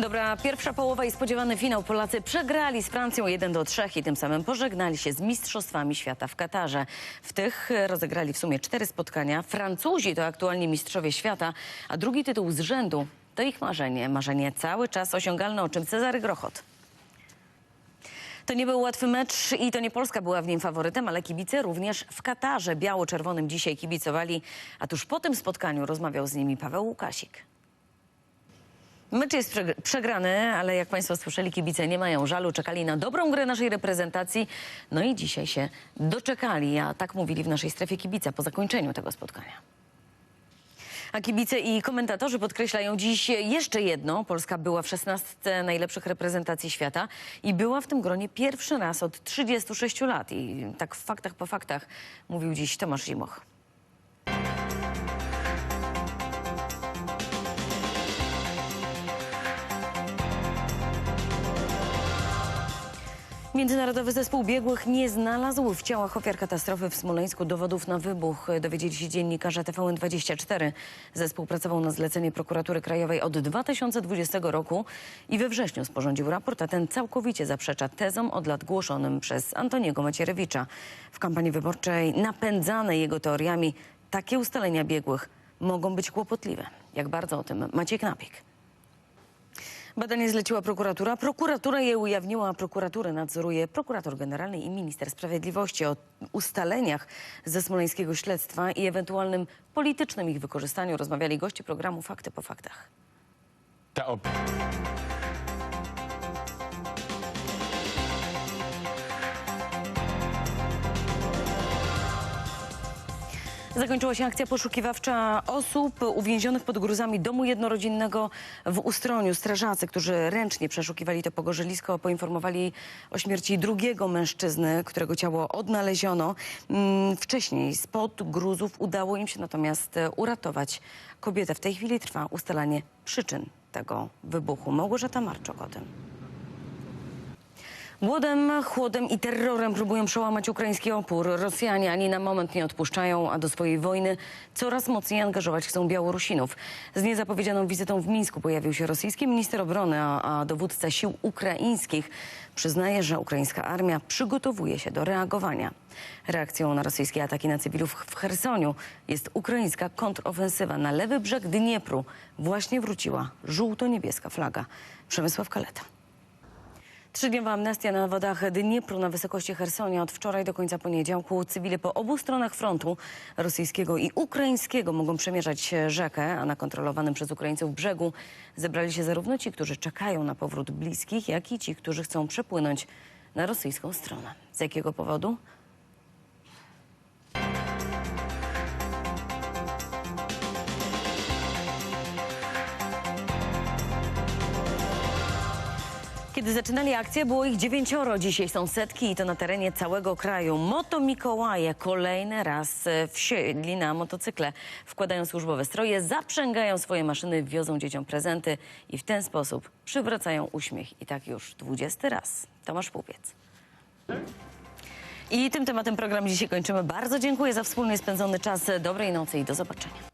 Dobra, pierwsza połowa i spodziewany finał. Polacy przegrali z Francją 1 do 3 i tym samym pożegnali się z Mistrzostwami Świata w Katarze. W tych e, rozegrali w sumie cztery spotkania. Francuzi to aktualnie mistrzowie świata, a drugi tytuł z rzędu to ich marzenie. Marzenie cały czas osiągalne, o czym Cezary Grochot. To nie był łatwy mecz i to nie Polska była w nim faworytem, ale kibice również w Katarze biało-czerwonym dzisiaj kibicowali. A tuż po tym spotkaniu rozmawiał z nimi Paweł Łukasik. Mecz jest przegr- przegrany, ale jak Państwo słyszeli, kibice nie mają żalu. Czekali na dobrą grę naszej reprezentacji. No i dzisiaj się doczekali, a tak mówili w naszej strefie kibica po zakończeniu tego spotkania. A kibice i komentatorzy podkreślają dziś jeszcze jedno. Polska była w 16 najlepszych reprezentacji świata i była w tym gronie pierwszy raz od 36 lat. I tak w faktach po faktach mówił dziś Tomasz Zimoch. Międzynarodowy Zespół Biegłych nie znalazł w ciałach ofiar katastrofy w Smoleńsku dowodów na wybuch. Dowiedzieli się dziennikarze TVN24. Zespół pracował na zlecenie prokuratury krajowej od 2020 roku i we wrześniu sporządził raport, a ten całkowicie zaprzecza tezom od lat głoszonym przez Antoniego Macierewicza. W kampanii wyborczej napędzane jego teoriami takie ustalenia biegłych mogą być kłopotliwe. Jak bardzo o tym Maciej Knapik. Badanie zleciła prokuratura. Prokuratura je ujawniła, a prokuraturę nadzoruje prokurator generalny i minister sprawiedliwości. O ustaleniach ze smoleńskiego śledztwa i ewentualnym politycznym ich wykorzystaniu rozmawiali goście programu Fakty po faktach. Ta Zakończyła się akcja poszukiwawcza osób uwięzionych pod gruzami domu jednorodzinnego w Ustroniu. Strażacy, którzy ręcznie przeszukiwali to pogorzelisko, poinformowali o śmierci drugiego mężczyzny, którego ciało odnaleziono. Mm, Wcześniej spod gruzów udało im się natomiast e, uratować kobietę. W tej chwili trwa ustalanie przyczyn tego wybuchu. Małgorzata Marczok o tym. Głodem, chłodem i terrorem próbują przełamać ukraiński opór. Rosjanie ani na moment nie odpuszczają, a do swojej wojny coraz mocniej angażować chcą Białorusinów. Z niezapowiedzianą wizytą w Mińsku pojawił się rosyjski minister obrony, a, a dowódca sił ukraińskich przyznaje, że ukraińska armia przygotowuje się do reagowania. Reakcją na rosyjskie ataki na cywilów w Chersoniu jest ukraińska kontrofensywa. Na lewy brzeg Dniepru właśnie wróciła żółto-niebieska flaga. Przemysław Kaleta. Trzydniowa amnestia na wodach Dniepru na wysokości Hersonia od wczoraj do końca poniedziałku. Cywile po obu stronach frontu rosyjskiego i ukraińskiego mogą przemierzać rzekę, a na kontrolowanym przez Ukraińców brzegu zebrali się zarówno ci, którzy czekają na powrót bliskich, jak i ci, którzy chcą przepłynąć na rosyjską stronę. Z jakiego powodu? Kiedy zaczynali akcję, było ich dziewięcioro. Dzisiaj są setki i to na terenie całego kraju. Moto Mikołaje kolejny raz e, wsiedli na motocykle. Wkładają służbowe stroje, zaprzęgają swoje maszyny, wiozą dzieciom prezenty i w ten sposób przywracają uśmiech. I tak już dwudziesty raz. Tomasz Półpiec. I tym tematem program dzisiaj kończymy. Bardzo dziękuję za wspólnie spędzony czas. Dobrej nocy i do zobaczenia.